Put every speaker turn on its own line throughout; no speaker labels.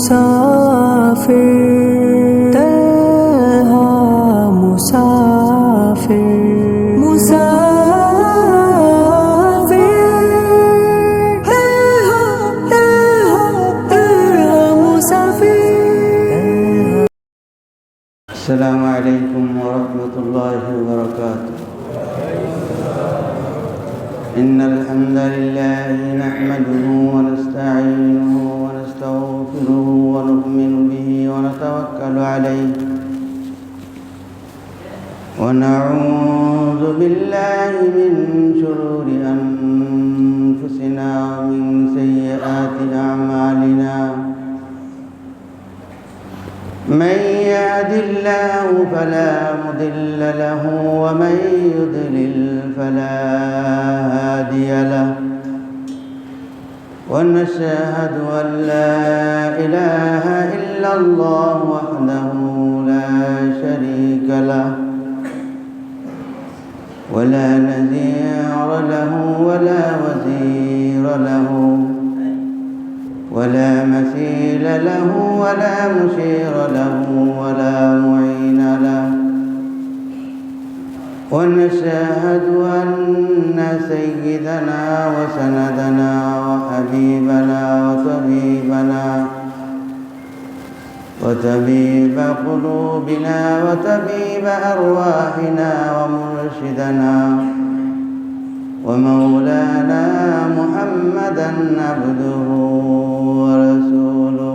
मुसाफिर
يضلل فلا هادي له. ونشهد أن لا إله إلا الله وحده لا شريك له. ولا نذير له ولا وزير له. ولا مثيل له ولا مشير له ولا معين له. ونشهد أن سيدنا وسندنا وحبيبنا وطبيبنا وطبيب قلوبنا وطبيب أرواحنا ومرشدنا ومولانا محمدا عبده ورسوله.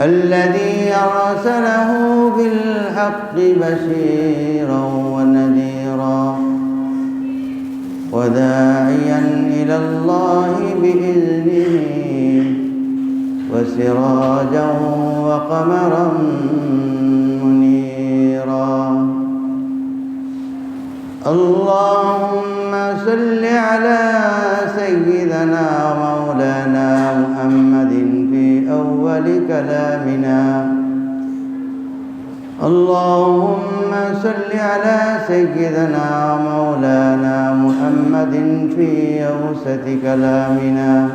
الذي أرسله بالحق بشيرا ونذيرا وداعيا إلى الله بإذنه وسراجا وقمرا منيرا. اللهم صل على سيدنا مولانا أول كلامنا اللهم صل على سيدنا مولانا محمد في أوسط كلامنا.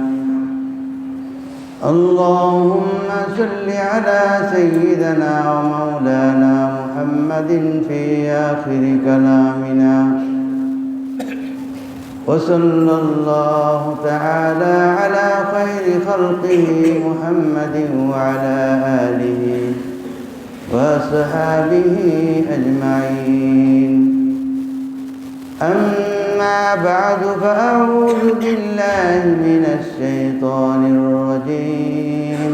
اللهم صل على سيدنا ومولانا محمد في آخر كلامنا. وصلى الله تعالى على خير خلقه محمد وعلى آله وصحابه أجمعين. أما بعد فأعوذ بالله من الشيطان الرجيم.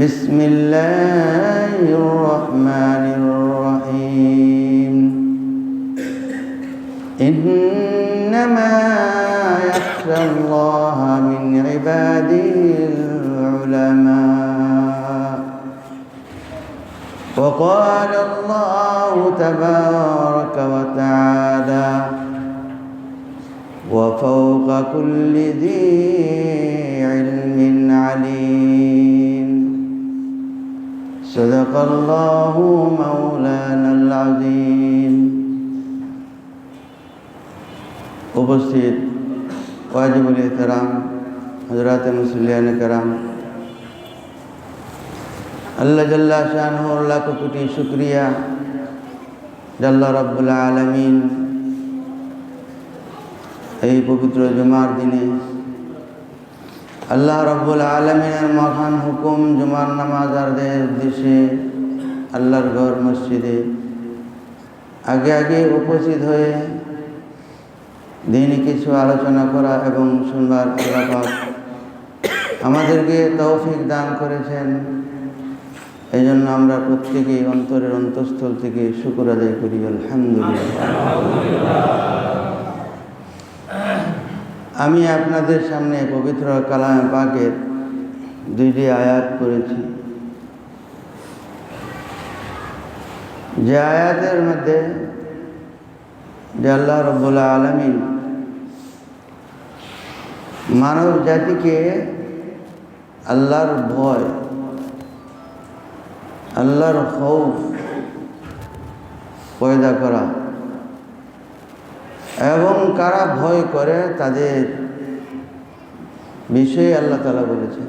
بسم الله الرحمن الرحيم. إنما يخشى الله من عباده العلماء. وقال الله تبارك وتعالى وفوق كل ذي علم عليم. صدق الله مولانا العظيم. উপস্থিত ওয়াজিবুল ইহতারাম হজরত মুসলিয়ান কারাম। আল্লাহ জাল্লা শাহর লাখ কোটি শুক্রিয়া। জাল্লা রব্বুল আলমিন এই পবিত্র জুমার দিনে। আল্লাহ রব্বুল আলমিনের মহান হুকুম জুমার নামাজারদের উদ্দেশ্যে আল্লাহর ঘর মসজিদে আগে আগে উপস্থিত হয়ে দিনই কিছু আলোচনা করা এবং শুনবার আল্লাহ আমাদেরকে তৌফিক দান করেছেন। এই জন্য আমরা প্রত্যেকেই অন্তরের অন্তঃস্থল থেকে শুকুর আদায় করি। আলহামদুলিল্লাহ। আমি আপনাদের সামনে পবিত্র কালাম পাকের দুইটি আয়াত করেছি যে আয়াতের মধ্যে যে আল্লাহ রব্বুল্লা আলমিন মানব জাতিকে আল্লাহর ভয়, আল্লাহর খৌফ পয়দা করা এবং কারা ভয় করে তাদের বিষয়ে আল্লাহ তালা বলেছেন।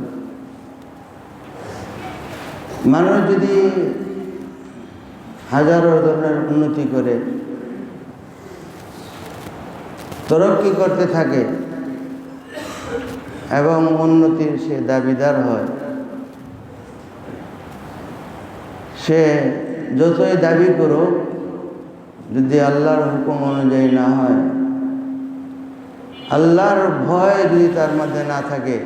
মানুষ যদি হাজারো ধরনের উন্নতি করে তরক্কি করতে থাকে? এবং উন্নতির সে দাবিদার হয়। সে যতই দাবি করুক, যদি আল্লাহর হুকুম অনুযায়ী না হয়, আল্লাহর ভয় যদি তার মধ্যে না থাকে,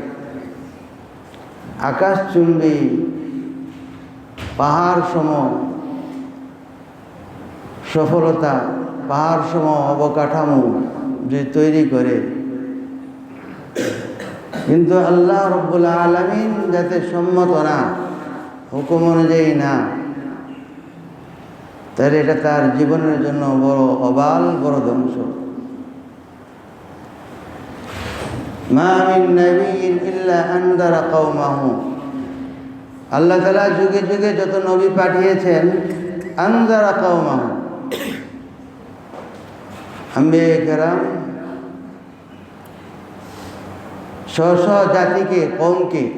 আকাশচুম্বী পাহাড় সম সফলতা, পাহাড় সম অবকাঠামো যদি তৈরি করে। কিন্তু আল্লাহ রব্বুল আলমিন যাতে সম্মত না, হুকুম অনুযায়ী না, তাহলে এটা তার জীবনের জন্য বড় অবাল, বড় ধ্বংস। আল্লাহ যুগে যুগে যত নবী পাঠিয়েছেন, আনদারা কওমাহু। আম্বিয়া কেরাম স্ব জাতিকে কমকে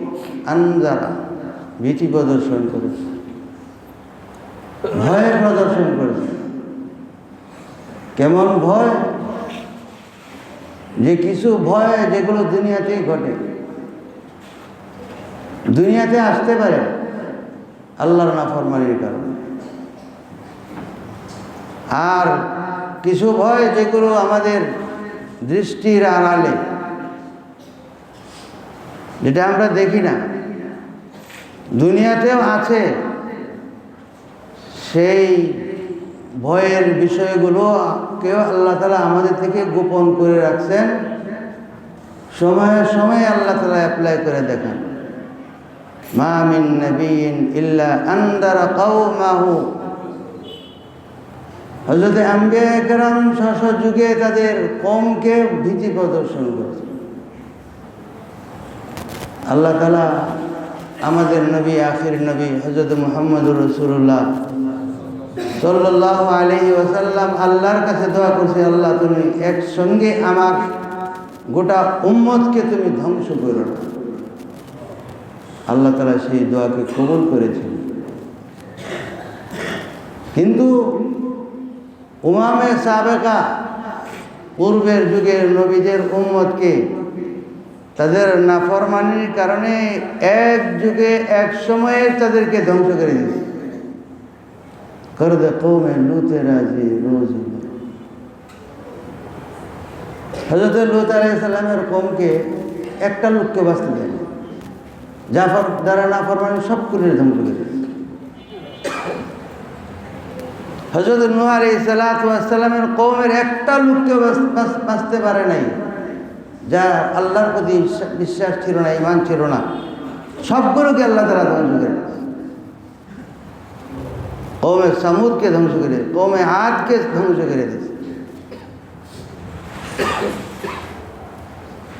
আন্দারা ভীতি প্রদর্শন করেছে। ভয় প্রদর্শন করেছে। কেমন ভয়? যে কিছু ভয় যেগুলো দুনিয়াতেই ঘটে। দুনিয়াতে আসতে পারে, আল্লাহর নাফরমানির কারণে। আর কিছু ভয় যেগুলো আমাদের দৃষ্টির আড়ালে। যেটা আমরা দেখি না। দুনিয়াতেও আছে সেই ভয়ের বিষয়গুলো কেউ আল্লাহ তালা আমাদের থেকে গোপন করে রাখছেন। সময়ে সময়ে আল্লাহ তালা অ্যাপ্লাই করে দেখেন। মা মিন নবীন ইল্লা আন্দারা কওমাহু। হজরত আম্বে একরাম শশ যুগে তাদের কমকে ভীতি প্রদর্শন করেছে। আল্লাহ তালা আমাদের নবী, আখির নবী হজরত মোহাম্মদুর রসুল্লাহ সাল্লাহ আলহি ওসাল্লাম আল্লাহর কাছে দোয়া করছে, আল্লাহ তুমি একসঙ্গে আমার গোটা উম্মতকে তুমি ধ্বংস করো আল্লাহ তালা সেই দোয়াকে কবুল করেছেন। কিন্তু উমামে সাবেকা পূর্বের যুগের নবীদের উম্মতকে তাদের নাফরমানির কারণে এক যুগে, এক সময়ে তাদেরকে ধ্বংস করে দিয়েছে। করদে কৌমে লুতে রাজি রোজ হজরত লুত আলাইসাল্লামের কমকে একটা লোককে বাঁচতে দেয়। জাফর দ্বারা নাফরমানি সব কুলের ধ্বংস করে দিয়েছে। হজরত নুহ আলী সালাতামের কৌমের একটা লোককে বাঁচতে পারে নাই। যা আল্লাহর প্রতি বিশ্বাস ছিল না ইমান ছিল না। সবগুলোকে আল্লাহ তারা ধ্বংস করে কৌমে সামুদকে ধ্বংস করে কৌমে আদকে ধ্বংস করে দিয়েছে।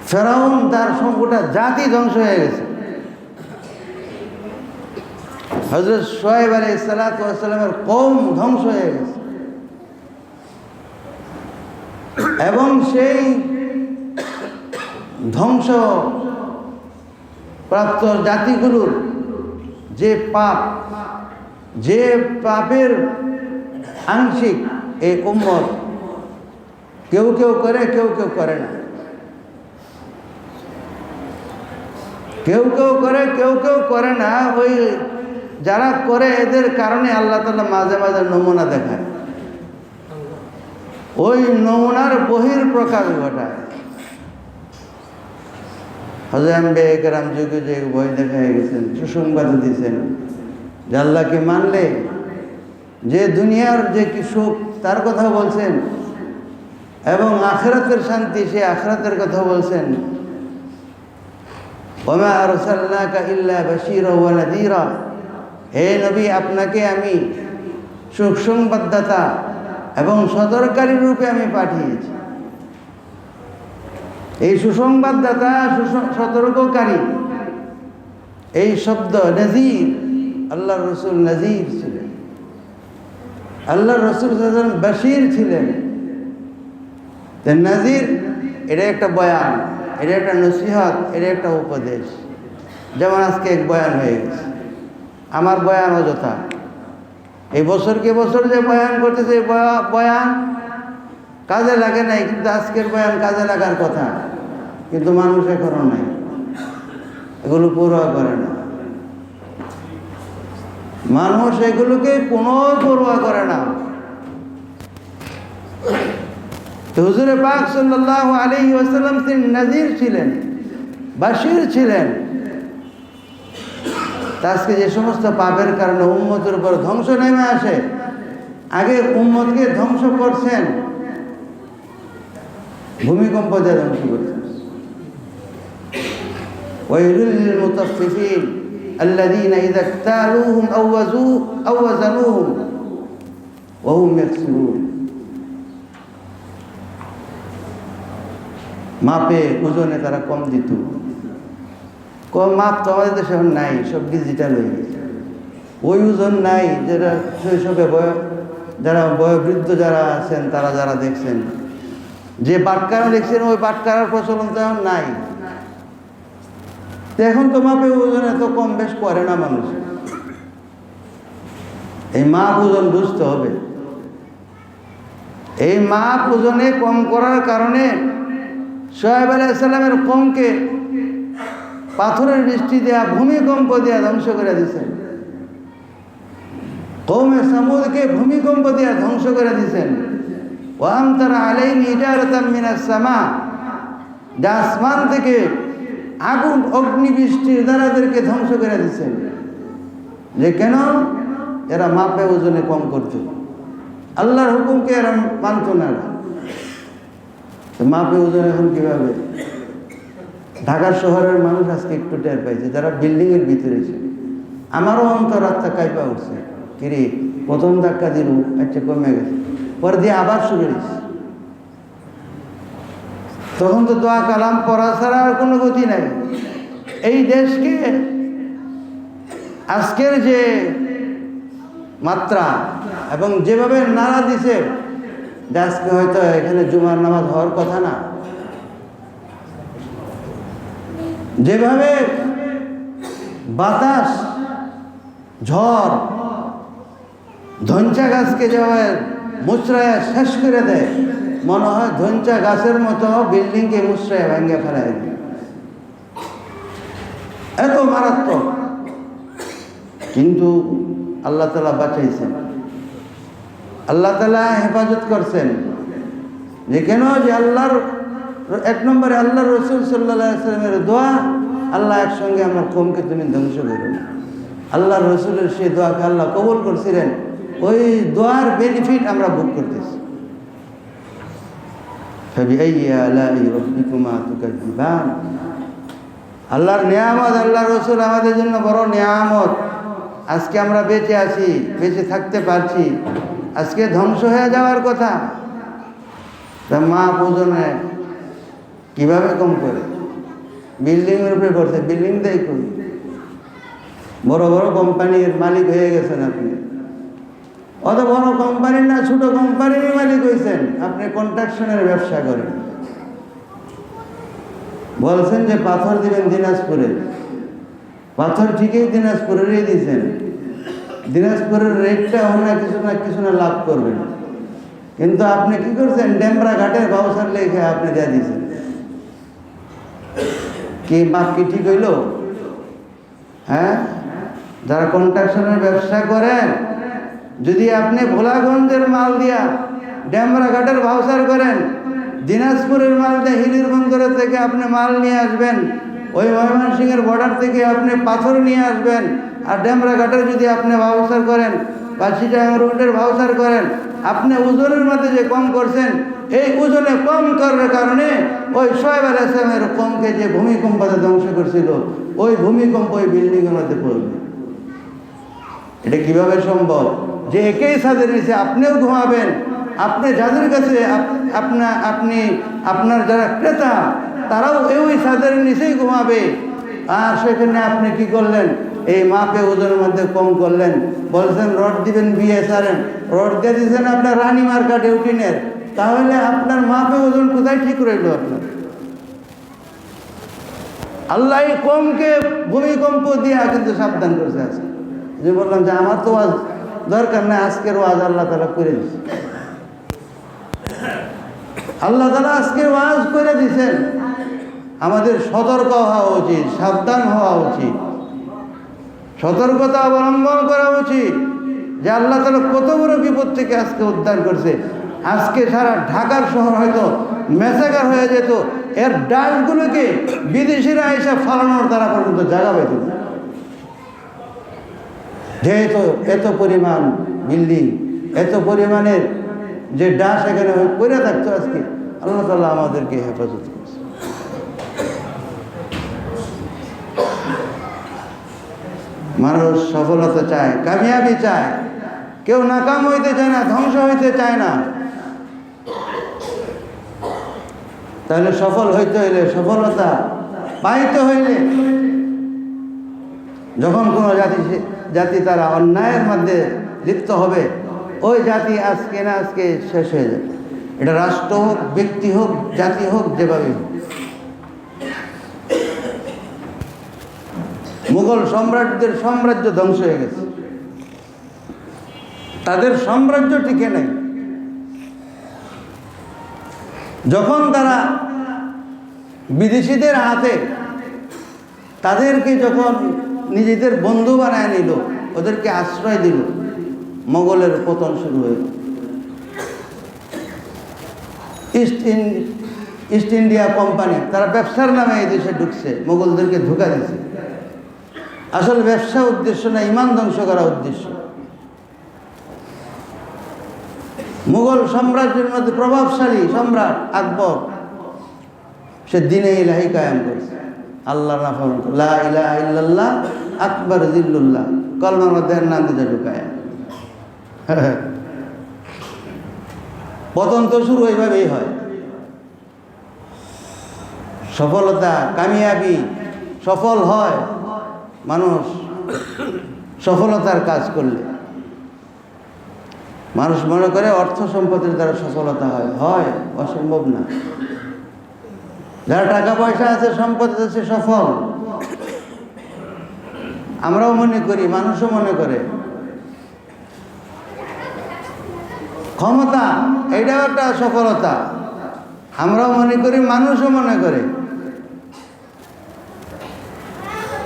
ফেরাউন তার গোটা জাতি ধ্বংস হয়ে গেছে। হজরত সোহেব আলী সালাতামের কৌম ধ্বংস হয়ে গেছে। এবং সেই ধ্বংস প্রাপ্ত জাতিগুলোর যে পাপ, যে পাপের আংশিক এই উম্মত কেউ কেউ করে, কেউ কেউ করে না। কেউ কেউ করে, কেউ কেউ করে না, ওই যারা করে এদের কারণে আল্লাহ তালা মাঝে মাঝে নমুনা দেখায়। ওই নমুনার বহির প্রকাশ ঘটায়। হজরাম বেগরাম যুগে যুগে বই দেখা গেছেন সুসংবাদ দিয়েছেন। যে আল্লাহকে মানলে? যে দুনিয়ার যে কি সুখ, তার কথা বলছেন। এবং আখরাতের শান্তি, সে আখরাতের কথা বলছেন। ওমা রসাল্লাকা ইল্লা বাশির ওয়া নাদিরা। হে নবী, আপনাকে আমি সুসংবাদদাতা এবং সতর্কারী রূপে আমি পাঠিয়েছি। এই সুসংবাদদাতা সতর্ককারী, এই শব্দ নজির আল্লাহ রসুল নজির ছিলেন। আল্লাহ রসুল বাশির ছিলেন। নজির, এটা একটা বয়ান, এটা একটা নসিহত, এটা একটা উপদেশ। যেমন আজকে এক বয়ান হয়ে গেছে। আমার বয়ান অযথা। এই বছরকে বছর যে বয়ান করতেছে বয়া- বয়ান কাজে লাগে নাই, কিন্তু আজকের বয়ান কাজে লাগার কথা। কিন্তু মানুষ এখনও নাই। এগুলো পুরো করে না। মানুষ এগুলোকে কোনো পড়ুয়া করে না। হুজুরে পাক সাল্লাল্লাহু আলাইহি ওয়াসাল্লাম তিনি নাজির ছিলেন, বাশির ছিলেন। আজকে যে সমস্ত পাপের কারণে উম্মতের উপর ধ্বংস নেমে আসে আগে উম্মতকে ধ্বংস করছেন ভূমিকম্প দিয়ে ধ্বংস করছেন ويل للمطففين الذين إذا اكتالوهم أو وزو أو وزنوهم وهم يخسرون মাপে ওজনে তারা কম দিত কম মাপ তো আমাদের দেশে এখন নাই, সব ডিজিটাল হয়ে গেছে। ওই ওজন নাই যেটা শৈশবে বয় যারা বয়োবৃদ্ধ যারা আছেন, তারা যারা দেখছেন, যে বাটকারা দেখছেন, ওই বাটকারার প্রচলন তো এখন নাই। এখন তো মাপে ওজন এত কম, বেশ করে না মানুষ। এই মাপ ওজন বুঝতে হবে। এই মাপ ওজনে কম করার কারণে সোহেব আলাইসাল্লামের কমকে পাথরের বৃষ্টি দেয়া, ভূমিকম্প দেয়া ধ্বংস করে দিয়েছেন কৌমে সামুদকে ভূমিকম্প দেয়া ধ্বংস করে দিয়েছেন ওয়াম তারা আলাই ইজারতাম মিনাস সামা। যা আসমান থেকে আগুন, অগ্নি, বৃষ্টির দ্বারাদেরকে ধ্বংস করে দিয়েছেন যে কেন? এরা মাপে ওজনে কম করত আল্লাহর হুকুমকে এরা মানত না। মাপে ওজন এখন কীভাবে? ঢাকা শহরের মানুষ আজকে একটু টের পাইছে যারা বিল্ডিংয়ের ভিতরে ছিল, আমারও অন্তর আত্মা কাইপা উঠছে। কিরে প্রথম ধাক্কা দিল আচ্ছা কমে গেছে। পরে দিয়ে আবার শুরু হয়েছে তখন তো দোয়া কালাম পড়া ছাড়া আর কোনো গতি নাই। এই দেশকে আজকের যে মাত্রা এবং যেভাবে নাড়া দিছে, যে আজকে হয়তো এখানে জুমার নামাজ হওয়ার কথা না যেভাবে বাতাস, ঝড় ধনচা গাছকে যেভাবে মুচড়ায় শেষ করে দেয়, মনে হয় ধনচা গাছের মতো বিল্ডিংকে মুচড়ায় ভেঙে ফেলায়। এত মারাত্মক। কিন্তু আল্লাহ তালা বাঁচাইছেন। আল্লাহ তালা হেফাজত করছেন। যে কেন যে আল্লাহর এক নম্বরে আল্লাহ রসুল সাল্লাহ সাল্লামের দোয়া, আল্লাহ একসঙ্গে আমার কমকে তুমি ধ্বংস করো। আল্লাহ রসুলের সেই দোয়াকে আল্লাহ কবল করছিলেন, ওই দোয়ার বেনিফিট আমরা ভোগ করতেছি। আল্লাহর নিয়ামত আল্লাহ রসুল আমাদের জন্য বড় নিয়ামত। আজকে আমরা বেঁচে আছি, বেঁচে থাকতে পারছি। আজকে ধ্বংস হয়ে যাওয়ার কথা। মা পূজনে কীভাবে কম করে? বিল্ডিংয়ের উপরে করছে বিল্ডিং দেয় বড় বড় কোম্পানির মালিক হয়ে গেছেন আপনি। অত বড় কোম্পানির না, ছোট কোম্পানির মালিক হয়েছেন। আপনি কন্ট্রাকশনের ব্যবসা করেন। বলছেন যে পাথর দিবেন দিনাজপুরে। পাথর ঠিকই দিনাজপুরেরই দিয়েছেন দিনাজপুরের রেটটা অন্য কিছু না কিছু না লাভ করবেন। কিন্তু আপনি কি করছেন? ডেমরা ঘাটের বাউসার লেখে আপনি দিয়ে দিয়েছেন। কি মাপ কি ঠিক হইল? হ্যাঁ? যারা কন্ট্রাকশনের ব্যবসা করেন, যদি আপনি ভোলাগঞ্জের মাল দিয়া ডেমরা ঘাটের ভাউসার করেন, দিনাজপুরের মাল দিয়ে হিলির বন্দরের থেকে আপনি মাল নিয়ে আসবেন, ওই ময়মনসিংহের বর্ডার থেকে আপনি পাথর নিয়ে আসবেন, আর ডেমরা ঘাটের যদি আপনি ভাউসার করেন বা চিটাং রুটের ভাউসার করেন। আপনি ওজনের মধ্যে যে কম করছেন, এই ওজনে কম করার কারণে ওই সোহেব আল ইসলামের কমকে যে ভূমিকম্পতে ধ্বংস করছিল, ওই ভূমিকম্প ওই বিল্ডিংয়ের মধ্যে পড়বে। এটা কীভাবে সম্ভব? যে একেই ছাদের নিচে আপনিও ঘুমাবেন, আপনি যাদের কাছে আপ- আপনা আপনি, আপনার যারা ক্রেতা, তারাও ওই ছাদের নিচেই ঘুমাবে। আর সেখানে আপনি কি করলেন? এই মাপে ওজনের মধ্যে কম করলেন। বলছেন, রড দিবেন বিয়ে সারেন রড দিয়ে দিয়েছেন আপনার রানী মার্কা ডিউটিনের। তাহলে আপনার মাপে ওজন কোথায় ঠিক রইল আপনার? আল্লাহ এই কমকে ভূমিকম্প দিয়া কিন্তু সাবধান করছে আছে যে বললাম যে আমার তো আজ দরকার নেই, আজকের ওয়াজ আল্লাহ তালা করে দিচ্ছে আল্লাহ তালা আজকে ওয়াজ করে দিছেন। আমাদের সতর্ক হওয়া উচিত, সাবধান হওয়া উচিত। সতর্কতা অবলম্বন করা উচিত যে আল্লাহ তালা কত বড় বিপদ থেকে আজকে উদ্ধার করছে। আজকে সারা ঢাকার শহর হয়তো মেসাকার হয়ে যেত। এর ডালগুলোকে বিদেশিরা এসে ফালানোর দ্বারা পর্যন্ত জায়গা পেত যেহেতু এত পরিমাণ বিল্ডিং, এত পরিমাণের যে ডাস এখানে করে থাকতো আজকে, আল্লাহ তাল্লাহ আমাদেরকে হেফাজত করছে মানুষ সফলতা চায়, কামিয়াবি চায়। কেউ নাকাম হইতে চায় না, ধ্বংস হইতে চায় না। তাহলে সফল হইতে হইলে সফলতা পাইতে হইলে যখন কোনো জাতি জাতি তারা অন্যায়ের মধ্যে লিপ্ত হবে, ওই জাতি আজকে না আজকে শেষ হয়ে যাবে। এটা রাষ্ট্র হোক, ব্যক্তি হোক, জাতি হোক, যেভাবে হোক। মুঘল সম্রাটদের সাম্রাজ্য ধ্বংস হয়ে গেছে। তাদের সাম্রাজ্য টিকে নেই। যখন তারা বিদেশিদের হাতে তাদেরকে যখন নিজেদের বন্ধু বানায় নিল, ওদেরকে আশ্রয় দিল, মোগলের পতন শুরু হয়ে ইস্ট ইস্ট ইন্ডিয়া কোম্পানি, তারা ব্যবসার নামে এই দেশে ঢুকছে, মোগলদেরকে ধোকা দিছে। আসল ব্যবসা উদ্দেশ্য না, ইমান ধ্বংস করা উদ্দেশ্য। মুঘল সম্রাটের মধ্যে প্রভাবশালী সম্রাট আকবর, সে দিনে ইলাহি কায়াম করেছে। আল্লাহ না ফরমান লা ইল্লাল্লাহ, আকবর জিল্লুল্লাহ। কলমার মধ্যে নাম দিতে ঢুকায়। পতন তো শুরু ওইভাবেই হয়। সফলতা, কামিয়াবি, সফল হয়। মানুষ সফলতার কাজ করলে। মানুষ মনে করে অর্থ সম্পদের দ্বারা সফলতা হয়। হয়, অসম্ভব না। যারা টাকা পয়সা আছে, সম্পদ আছে সফল। আমরাও মনে করি, মানুষও মনে করে। ক্ষমতা, এটাও একটা সফলতা। আমরাও মনে করি, মানুষও মনে করে।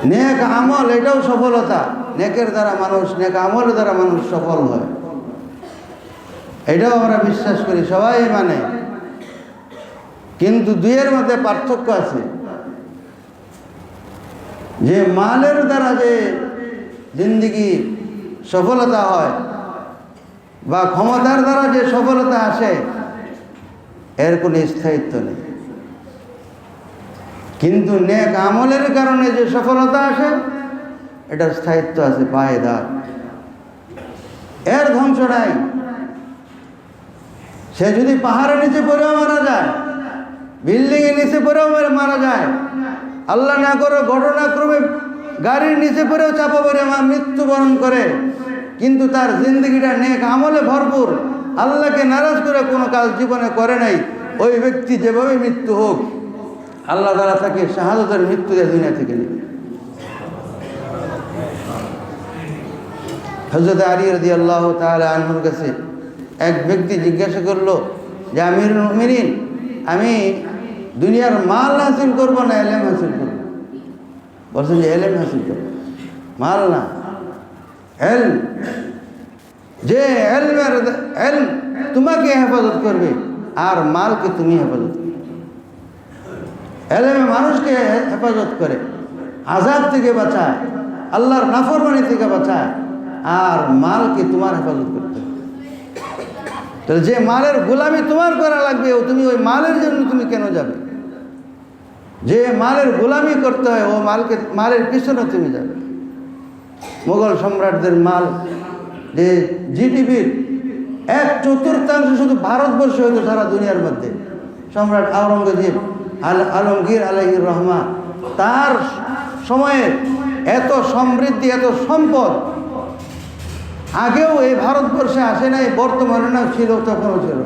নেক আমল এটাও সফলতা। নেকের দ্বারা মানুষ, নেক আমলের দ্বারা মানুষ সফল হয়। এটাও আমরা বিশ্বাস করি, সবাই মানে। কিন্তু দুইয়ের মধ্যে পার্থক্য আছে। যে মালের দ্বারা যে জিন্দিগি সফলতা হয় বা ক্ষমতার দ্বারা যে সফলতা আসে, এর কোনো স্থায়িত্ব নেই। কিন্তু নেক আমলের কারণে যে সফলতা আসে, এটার স্থায়িত্ব আছে পায়েদার এর ধ্বংস নাই। সে যদি পাহাড়ের নিচে পড়েও মারা যায় বিল্ডিং এর নিচে পড়েও মারা যায়, আল্লাহ না করে ঘটনাক্রমে গাড়ির নিচে পড়েও চাপা পড়ে, মা মৃত্যুবরণ করে, কিন্তু তার জিন্দগিটা নেক আমলে ভরপুর, আল্লাহকে নারাজ করে কোনো কাজ জীবনে করে নাই। ওই ব্যক্তি যেভাবে মৃত্যু হোক আল্লাহ তালা তাকে শাহাদতের মৃত্যু দিয়ে দুনিয়া থেকে। নেবে হজরত আলী রদি আল্লাহ তাহলে আনহুর কাছে এক ব্যক্তি জিজ্ঞাসা করল, যে আমির মিরিন আমি দুনিয়ার মাল হাসিল করব না এলেম হাসিল করব? বলছেন যে, এলেম হাসিল করব। মাল না, এল, যে এলমের, এল তোমাকে হেফাজত করবে, আর মালকে তুমি হেফাজত এলেমে মানুষকে হেফাজত করে, আজাদ থেকে বাঁচায়, আল্লাহর নাফরমানি থেকে বাঁচায়, আর মালকে তোমার হেফাজত করতে। তাহলে যে মালের গোলামি তোমার করা লাগবে তুমি ওই মালের জন্য তুমি কেন যাবে? যে মালের গোলামি করতে হয়, ও মালকে, মালের পিছনে তুমি যাবে। মোগল সম্রাটদের মাল, যে জিডিপির এক চতুর্থাংশ শুধু ভারতবর্ষে হতো সারা দুনিয়ার মধ্যে। সম্রাট আওরঙ্গজেব আল আলমগীর আলহির রহমান। তার সময়ে এত সমৃদ্ধি, এত সম্পদ। আগেও এই ভারতবর্ষে আসে নাই, বর্তমানে না ছিল, তখনও ছিল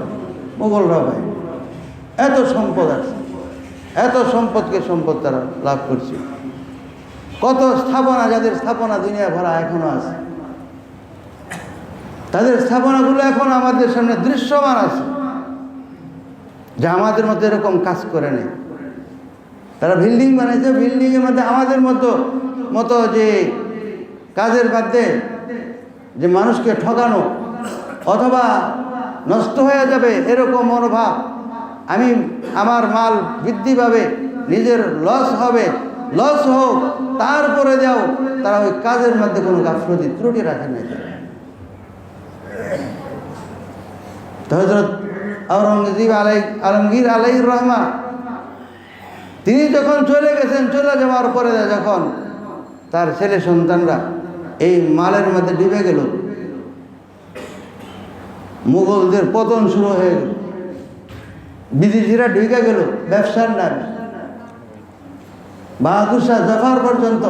মোগলরা ভাই এত সম্পদ আছে। এত সম্পদকে সম্পদ তারা লাভ করছে। কত স্থাপনা, যাদের স্থাপনা দুনিয়া ভরা এখনও আছে। তাদের স্থাপনাগুলো এখন আমাদের সামনে দৃশ্যমান আছে। যা আমাদের মধ্যে এরকম কাজ করে নেই। তারা বিল্ডিং বানাইছে বিল্ডিংয়ের মধ্যে আমাদের মতো মতো যে কাজের মধ্যে যে মানুষকে ঠকানো অথবা নষ্ট হয়ে যাবে এরকম মনোভাব, আমি আমার মাল বৃদ্ধি পাবে, নিজের লস হবে লস হোক, তারপরে দাও তারা ওই কাজের মধ্যে কোনো গাফলতি ত্রুটি রাখে নাই। হজরত আওরঙ্গজীব আলাই, আলমগীর আলাই রহমা তিনি যখন চলে গেছেন, চলে যাওয়ার পরে যখন তার ছেলে সন্তানরা এই মালের মধ্যে ডুবে গেল। মুঘলদের পতন শুরু হয়ে গেল। বিদেশিরা ঢুকে গেল, ব্যবসার নামে। বাহাদুর শাহ জাফার পর্যন্ত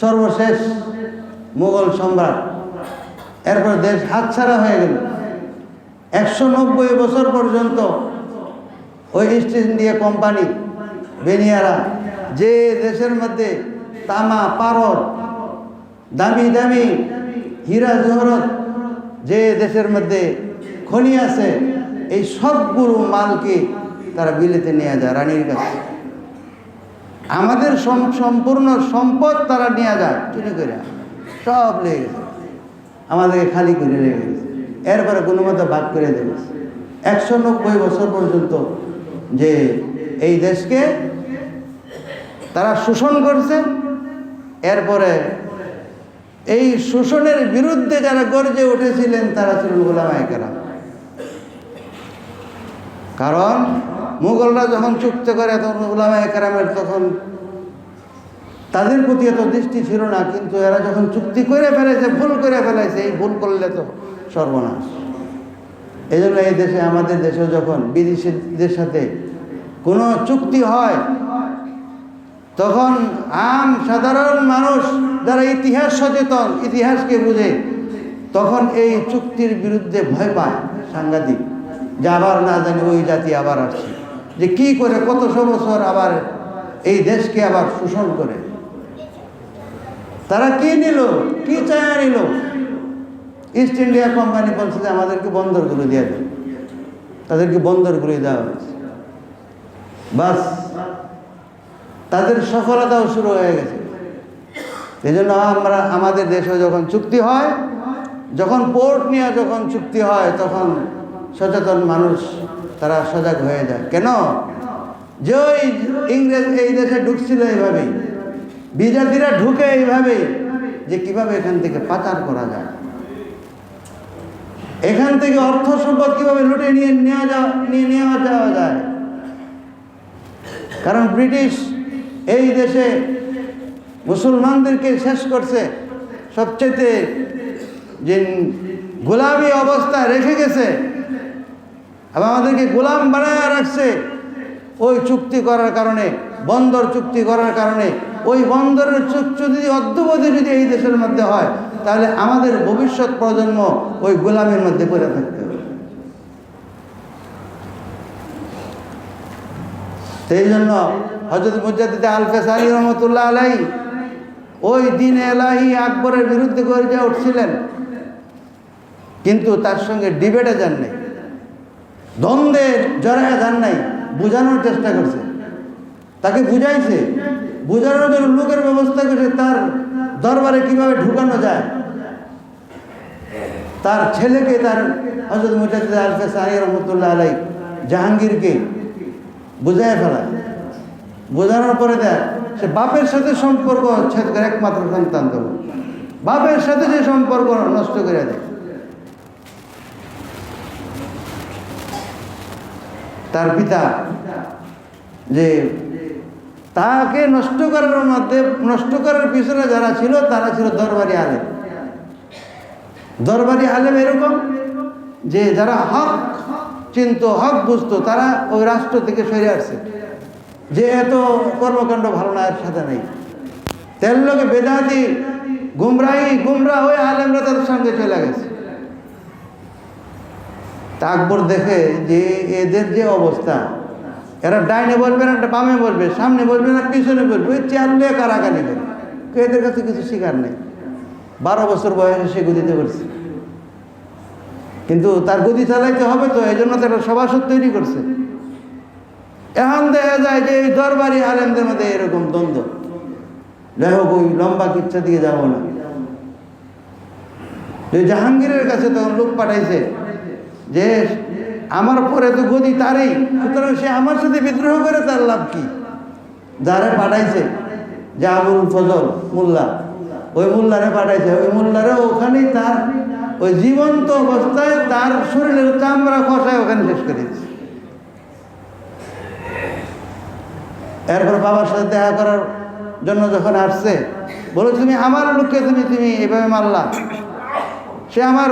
সর্বশেষ মুঘল সম্রাট। এরপর দেশ হাতছাড়া হয়ে গেল। একশো নব্বই বছর পর্যন্ত ওই ইস্ট ইন্ডিয়া কোম্পানি বেনিয়ারা, যে দেশের মধ্যে তামা, পারদ, দামি দামি, হীরা, জহরত, যে দেশের মধ্যে খনি আছে, এই সবগুলো মালকে তারা বিলেতে নিয়ে যায় রানীর কাছে। আমাদের সম্পূর্ণ সম্পদ তারা নিয়ে যায়, চুরি করে, সব লেগে গেছে। আমাদেরকে খালি করে রেখে গেছে এরপরে কোনো মতো ভাগ করে দেবে। একশো নব্বই বছর পর্যন্ত যে এই দেশকে তারা শোষণ করছে। এরপরে এই শোষণের বিরুদ্ধে যারা গর্জে উঠেছিলেন, তারা ছিলেন গোলামায় কেরাম কারণ মুঘলরা যখন চুক্তি করে, তখন গোলামায় কেরামের তখন তাদের প্রতি এত দৃষ্টি ছিল না, কিন্তু এরা যখন চুক্তি করে ফেলেছে, ভুল করে ফেলেছে, এই ভুল করলে তো সর্বনাশ। এই জন্য এই দেশে, আমাদের দেশে যখন বিদেশিদের সাথে কোনো চুক্তি হয় তখন আম সাধারণ মানুষ যারা ইতিহাস সচেতন, ইতিহাসকে বুঝে, তখন এই চুক্তির বিরুদ্ধে ভয় পায় সাংঘাতিক, যে আবার না জানি ওই জাতি আবার আসছে। যে কি করে কতশো বছর আবার এই দেশকে আবার শোষণ করে। তারা কি নিল, কি চায়া নিল? ইস্ট ইন্ডিয়া কোম্পানি বলছে যে আমাদেরকে বন্দরগুলো দিয়ে দেবে তাদেরকে বন্দরগুলো দেওয়া হয়েছে। বাস তাদের সফলতাও শুরু হয়ে গেছে। এই জন্য আমরা, আমাদের দেশে যখন চুক্তি হয়, যখন পোর্ট নিয়ে যখন চুক্তি হয়, তখন সচেতন মানুষ, তারা সজাগ হয়ে যায়। কেন? যে ওই ইংরেজ এই দেশে ঢুকছিল এইভাবেই বিজাতিরা ঢুকে এইভাবেই, যে কীভাবে এখান থেকে পাচার করা যায়? এখান থেকে অর্থ সম্পদ কীভাবে লুটে নিয়ে নেওয়া যাওয়া নিয়ে নেওয়া যাওয়া যায়? কারণ ব্রিটিশ এই দেশে মুসলমানদেরকে শেষ করছে সবচেয়ে যে গোলামি অবস্থায় রেখে গেছে। এবং আমাদেরকে গোলাম বানায় রাখছে ওই চুক্তি করার কারণে, বন্দর চুক্তি করার কারণে। ওই বন্দরের চুক্তি যদি অদ্যবধি যদি এই দেশের মধ্যে হয়, তাহলে আমাদের ভবিষ্যৎ প্রজন্ম ওই গোলামের মধ্যে পড়ে থাকতে হবে সেই জন্য হজরত মুজাদ্দিদ আলফেস আলী রহমতুল্লাহ আলাই ওই দিন এলাহি আকবরের বিরুদ্ধে গর্জে উঠছিলেন। কিন্তু তার সঙ্গে ডিবেটে যান নাই। দ্বন্দ্বে জড়ায় যান নাই, বোঝানোর চেষ্টা করছে। তাকে বুঝাইছে। বোঝানোর জন্য লোকের ব্যবস্থা করছে তার দরবারে কীভাবে ঢুকানো যায়। তার ছেলেকে তার হজরত মুজাদ্দিদ আলফেস আলী রহমতুল্লাহ আলাই জাহাঙ্গীরকে বুঝায় ফেলায় বোঝানোর পরে দেয় সে বাপের সাথে সম্পর্ক ছেদ করে একমাত্র সন্তান দেব। বাপের সাথে যে সম্পর্ক নষ্ট করে দেয় তার পিতা যে তাকে নষ্ট করার মধ্যে, নষ্ট করার পিছনে যারা ছিল, তারা ছিল দরবারি আলেম। দরবারি আলেম এরকম যে যারা হক চিন্ত হক বুঝতো, তারা ওই রাষ্ট্র থেকে সরে আসছে। যে এত কর্মকাণ্ড ভালো না, এর সাথে নেই। তেল লোকে বেদাতি, গুমরাহি গুমরা হয়ে আলেমরা তাদের সঙ্গে চলে গেছে। তা আকবর দেখে যে এদের যে অবস্থা, এরা ডাইনে বলবে না বামে বলবে, সামনে বলবে না, পিছনে বলবে চেয়ার নিয়ে কারাকানি করে এদের কাছে কিছু শিকার নেই। বারো বছর বয়সে সে গুদিতে পারছে কিন্তু তার গদি চালাইতে হবে তো, এই জন্য তো একটা সভাসদ তৈরি করছে। এখন দেখা যায় যে এই দরবারি আলেমদের মধ্যে এরকম দ্বন্দ্ব। যাই হোক, ওই লম্বা কিচ্ছা দিয়ে যাব না। জাহাঙ্গীরের কাছে তখন লোক পাঠাইছে যে, আমার পরে তো গদি তারই, সুতরাং সে আমার সাথে বিদ্রোহ করে, তার লাভ কি? যারে পাঠাইছে যে আবুল ফজল, মোল্লা। ওই মোল্লারে পাঠাইছে। ওই মোল্লারে ওখানেই তার ওই জীবন্ত অবস্থায় তার শরীরের চামড়া খসায় ওখানে শেষ করে দিচ্ছে এরপর বাবার সাথে দেখা করার জন্য যখন আসছে, বলো, তুমি আমার লোককে তুমি তুমি এভাবে মারলা। সে আমার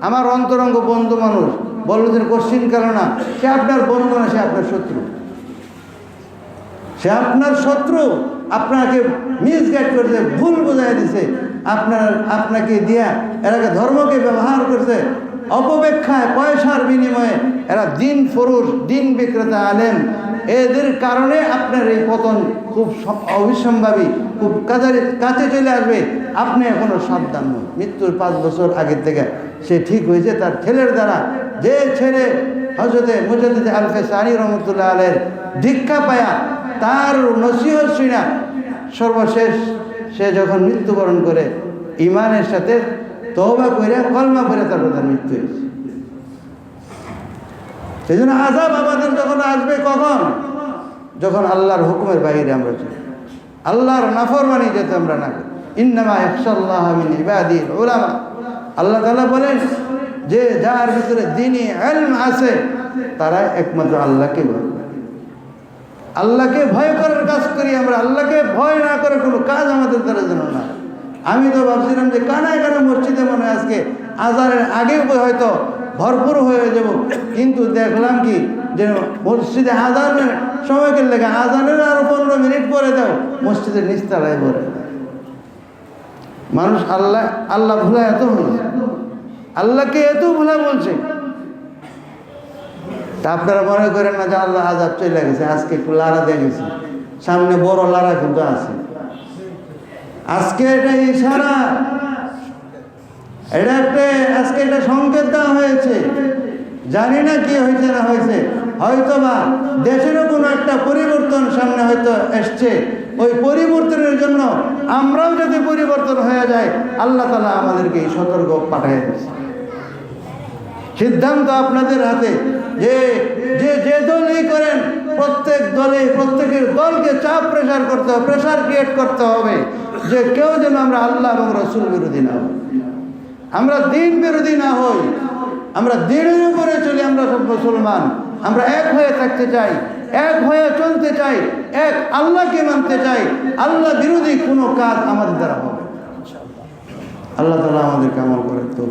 আমার অন্তরঙ্গ বন্ধু মানুষ। বলল যে কোশ্চিন কেন না? সে আপনার বন্ধু না, সে আপনার শত্রু। সে আপনার শত্রু, আপনাকে মিসগাইড করছে ভুল বোঝাই দিছে আপনার, আপনাকে দিয়া এরাকে ধর্মকে ব্যবহার করছে অপবেক্ষায় পয়সার বিনিময়ে এরা দিন ফরুষ দিন বিক্রেতা আলেন এদের কারণে আপনার এই পতন খুব সম- অবিসম্ভাবী, খুব কাছারি, কাছে চলে আসবে। আপনি এখনও সাবধান হন মৃত্যুর পাঁচ বছর আগের থেকে সে ঠিক হয়েছে। তার ছেলের দ্বারা যে ছেলে হজরতে মুজাদ্দিদ আলফে সানি রহমতুল্লাহ আলের দীক্ষা পায়া, তার নসিহত শুনা সর্বশেষ সে যখন মৃত্যুবরণ করে ইমানের সাথে তহবা করে কলমা করে তারপর তার মৃত্যু হয়েছে। সেই জন্য আজাব আমাদের যখন আসবে কখন? যখন আল্লাহর হুকুমের বাইরে আমরা চলি আল্লাহর নাফরমানি যেতে আমরা না করি। ইন্নামা মিন ইবাদি ওলামা আল্লাহ তাআলা বলেন, যে যার ভিতরে দিনই এলম আছে তারা একমাত্র আল্লাহকে করে। আল্লাহকে ভয় করার কাজ করি আমরা, আল্লাহকে ভয় না করে কোনো কাজ আমাদের দ্বারা যেন না। আমি তো ভাবছিলাম যে কানায় কানায় মসজিদে মনে হয় আজকে আজানের আগে হয়তো ভরপুর হয়ে যাব, কিন্তু দেখলাম কি যে মসজিদে আজানের সময়কে লেগে আজানের আরও পনেরো মিনিট পরে দাও মসজিদের নিস্তারায় পরে মানুষ আল্লাহ আল্লাহ ভুলা এত হয়েছে আল্লাহকে এত ভুলা বলছে। তা আপনারা মনে করেন না যে আল্লাহ আজাব চলে গেছে, আজকে একটু লাড়া দিয়ে গেছে। সামনে বড় লাড়া কিন্তু আছে। আজকে এটা ইশারা। এটা একটা, আজকে এটা সংকেত দেওয়া হয়েছে। জানি না কি হয়েছে, না হয়েছে। হয়তো বা দেশেরও কোনো একটা পরিবর্তন সামনে হয়তো এসছে। ওই পরিবর্তনের জন্য আমরাও যদি পরিবর্তন হয়ে যায়, আল্লাহ তালা আমাদেরকে এই সতর্ক পাঠিয়ে দিচ্ছে সিদ্ধান্ত আপনাদের হাতে। যে যে যে দলই করেন, প্রত্যেক দলে, প্রত্যেকের দলকে চাপ প্রেশার করতে হবে প্রেশার ক্রিয়েট করতে হবে। যে কেউ যেন আমরা আল্লাহ এবং রসুল বিরোধী না হই। আমরা দিন বিরোধী না হই। আমরা দিনের উপরে চলি, আমরা সব মুসলমান। আমরা এক হয়ে থাকতে চাই, এক হয়ে চলতে চাই, এক আল্লাহকে মানতে চাই। আল্লাহ বিরোধী কোনো কাজ আমাদের দ্বারা হবে আল্লাহ তালা আমাদের কামল করে তো